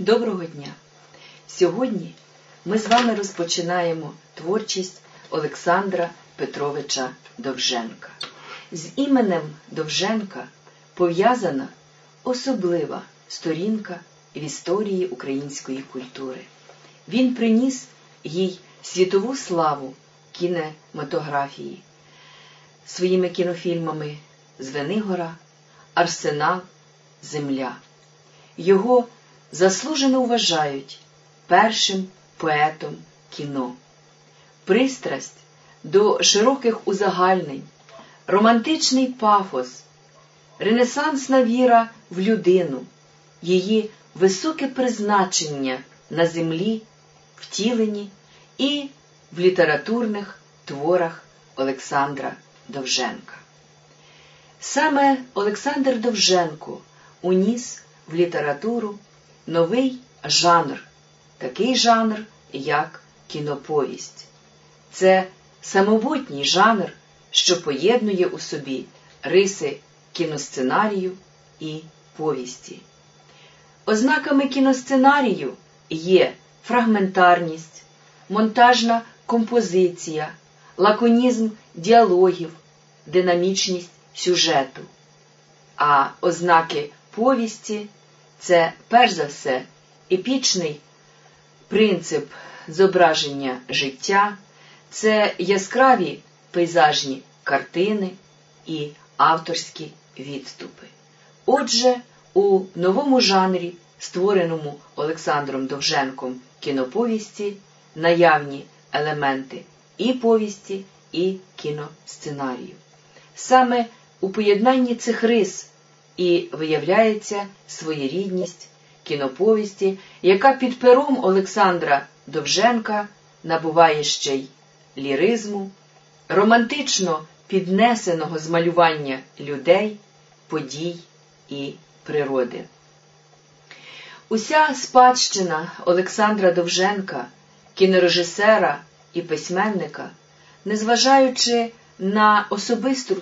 Доброго дня! Сьогодні ми з вами розпочинаємо творчість Олександра Петровича Довженка. З іменем Довженка пов'язана особлива сторінка в історії української культури. Він приніс їй світову славу кінематографії своїми кінофільмами Звенигора, Арсенал, Земля. Його заслужено вважають першим поетом кіно. Пристрасть до широких узагальнень, романтичний пафос, ренесансна віра в людину, її високе призначення на землі, втілені і в літературних творах Олександра Довженка. Саме Олександр Довженко уніс в літературу новий жанр, такий жанр, як кіноповість. Це самобутній жанр, що поєднує у собі риси кіносценарію і повісті. Ознаками кіносценарію є фрагментарність, монтажна композиція, лаконізм діалогів, динамічність сюжету. А ознаки повісті це перш за все епічний принцип зображення життя, це яскраві пейзажні картини і авторські відступи. Отже, у новому жанрі, створеному Олександром Довженком кіноповісті, наявні елементи і повісті, і кіносценарію. Саме у поєднанні цих рис і виявляється своєрідність кіноповісті, яка під пером Олександра Довженка набуває ще й ліризму, романтично піднесеного змалювання людей, подій і природи. Уся спадщина Олександра Довженка, кінорежисера і письменника, незважаючи на особисту